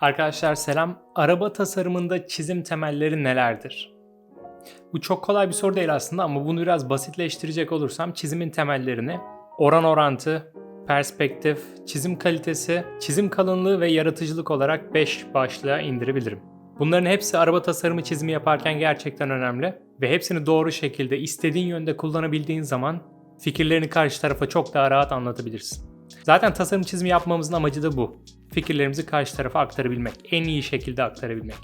Arkadaşlar selam. Araba tasarımında çizim temelleri nelerdir? Bu çok kolay bir soru değil aslında ama bunu biraz basitleştirecek olursam çizimin temellerini oran orantı, perspektif, çizim kalitesi, çizim kalınlığı ve yaratıcılık olarak 5 başlığa indirebilirim. Bunların hepsi araba tasarımı çizimi yaparken gerçekten önemli ve hepsini doğru şekilde istediğin yönde kullanabildiğin zaman fikirlerini karşı tarafa çok daha rahat anlatabilirsin. Zaten tasarım çizimi yapmamızın amacı da bu. Fikirlerimizi karşı tarafa aktarabilmek, en iyi şekilde aktarabilmek.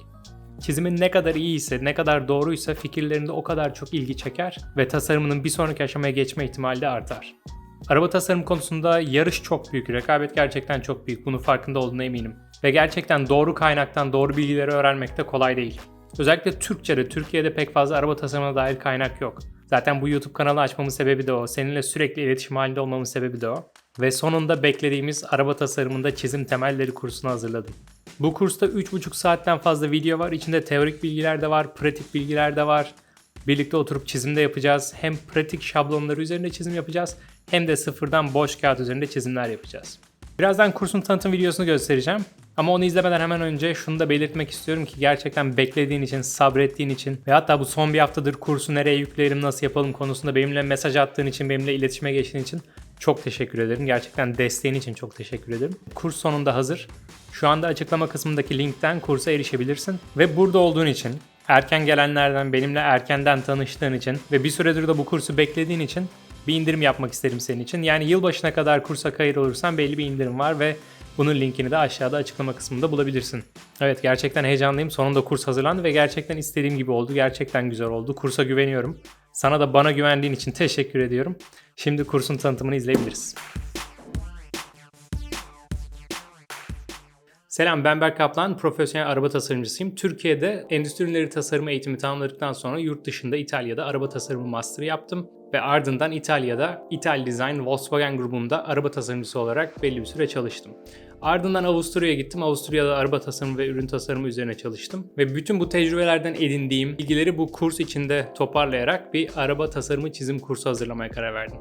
Çizimin ne kadar iyi ise, ne kadar doğruysa fikirlerinde o kadar çok ilgi çeker ve tasarımının bir sonraki aşamaya geçme ihtimali de artar. Araba tasarım konusunda yarış çok büyük, rekabet gerçekten çok büyük. Bunun farkında olduğuna eminim. Ve gerçekten doğru kaynaktan doğru bilgileri öğrenmek de kolay değil. Özellikle Türkçe'de, Türkiye'de pek fazla araba tasarımına dair kaynak yok. Zaten bu YouTube kanalı açmamın sebebi de o. Seninle sürekli iletişim halinde olmamın sebebi de o. Ve sonunda beklediğimiz araba tasarımında çizim temelleri kursunu hazırladım. Bu kursta 3,5 saatten fazla video var. İçinde teorik bilgiler de var, pratik bilgiler de var. Birlikte oturup çizimde yapacağız. Hem pratik şablonları üzerinde çizim yapacağız hem de sıfırdan boş kağıt üzerinde çizimler yapacağız. Birazdan kursun tanıtım videosunu göstereceğim. Ama onu izlemeden hemen önce şunu da belirtmek istiyorum ki gerçekten beklediğin için, sabrettiğin için ve hatta bu son bir haftadır kursu nereye yükleyelim, nasıl yapalım konusunda benimle mesaj attığın için, benimle iletişime geçtiğin için çok teşekkür ederim. Gerçekten desteğin için çok teşekkür ederim. Kurs sonunda hazır. Şu anda açıklama kısmındaki linkten kursa erişebilirsin. Ve burada olduğun için, erken gelenlerden, benimle erkenden tanıştığın için ve bir süredir de bu kursu beklediğin için bir indirim yapmak isterim senin için. Yani yılbaşına kadar kursa kayıt olursan belli bir indirim var ve bunun linkini de aşağıda açıklama kısmında bulabilirsin. Evet gerçekten heyecanlıyım. Sonunda kurs hazırlandı ve gerçekten istediğim gibi oldu. Gerçekten güzel oldu. Kursa güveniyorum. Sana da bana güvendiğin için teşekkür ediyorum. Şimdi kursun tanıtımını izleyebiliriz. Selam ben Berk Kaplan, profesyonel araba tasarımcısıyım. Türkiye'de endüstri ürünleri tasarımı eğitimi tamamladıktan sonra yurt dışında İtalya'da araba tasarımı master yaptım. Ve ardından İtalya'da İtal Design Volkswagen grubunda araba tasarımcısı olarak belli bir süre çalıştım. Ardından Avusturya'ya gittim. Avusturya'da araba tasarımı ve ürün tasarımı üzerine çalıştım. Ve bütün bu tecrübelerden edindiğim bilgileri bu kurs içinde toparlayarak bir araba tasarımı çizim kursu hazırlamaya karar verdim.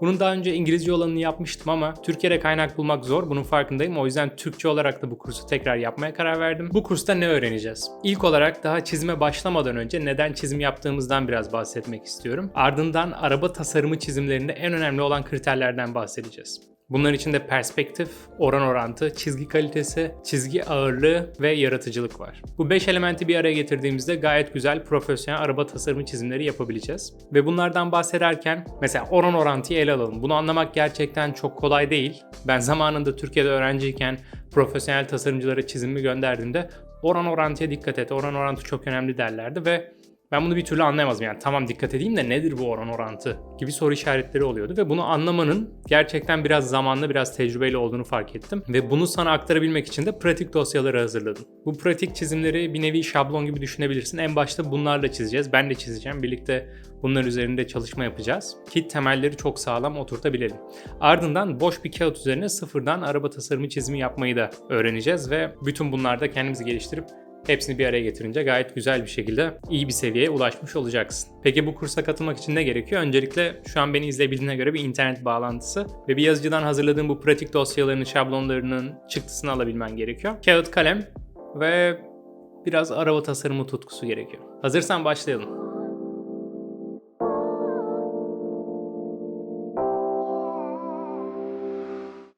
Bunun daha önce İngilizce olanını yapmıştım ama Türkiye'de kaynak bulmak zor. Bunun farkındayım. O yüzden Türkçe olarak da bu kursu tekrar yapmaya karar verdim. Bu kursta ne öğreneceğiz? İlk olarak daha çizime başlamadan önce neden çizim yaptığımızdan biraz bahsetmek istiyorum. Ardından araba tasarımı çizimlerinde en önemli olan kriterlerden bahsedeceğiz. Bunların içinde perspektif, oran orantı, çizgi kalitesi, çizgi ağırlığı ve yaratıcılık var. Bu 5 elementi bir araya getirdiğimizde gayet güzel profesyonel araba tasarımı çizimleri yapabileceğiz. Ve bunlardan bahsederken mesela oran orantıyı ele alalım. Bunu anlamak gerçekten çok kolay değil. Ben zamanında Türkiye'de öğrenciyken profesyonel tasarımcılara çizimimi gönderdiğimde oran orantıya dikkat et, oran orantı çok önemli derlerdi ve ben bunu bir türlü anlayamazdım yani tamam dikkat edeyim de nedir bu oran orantı gibi soru işaretleri oluyordu ve bunu anlamanın gerçekten biraz zamanlı biraz tecrübeyle olduğunu fark ettim ve bunu sana aktarabilmek için de pratik dosyaları hazırladım. Bu pratik çizimleri bir nevi şablon gibi düşünebilirsin. En başta bunlarla çizeceğiz. Ben de çizeceğim. Birlikte bunlar üzerinde çalışma yapacağız ki temelleri çok sağlam oturtabilelim. Ardından boş bir kağıt üzerine sıfırdan araba tasarımı çizimi yapmayı da öğreneceğiz ve bütün bunlarda kendimizi geliştirip Hepsini bir araya getirince gayet güzel bir şekilde iyi bir seviyeye ulaşmış olacaksın. Peki bu kursa katılmak için ne gerekiyor? Öncelikle şu an beni izleyebildiğine göre bir internet bağlantısı ve bir yazıcıdan hazırladığım bu pratik dosyalarının, şablonlarının çıktısını alabilmen gerekiyor. Kağıt, kalem ve biraz araba tasarımı tutkusu gerekiyor. Hazırsan başlayalım.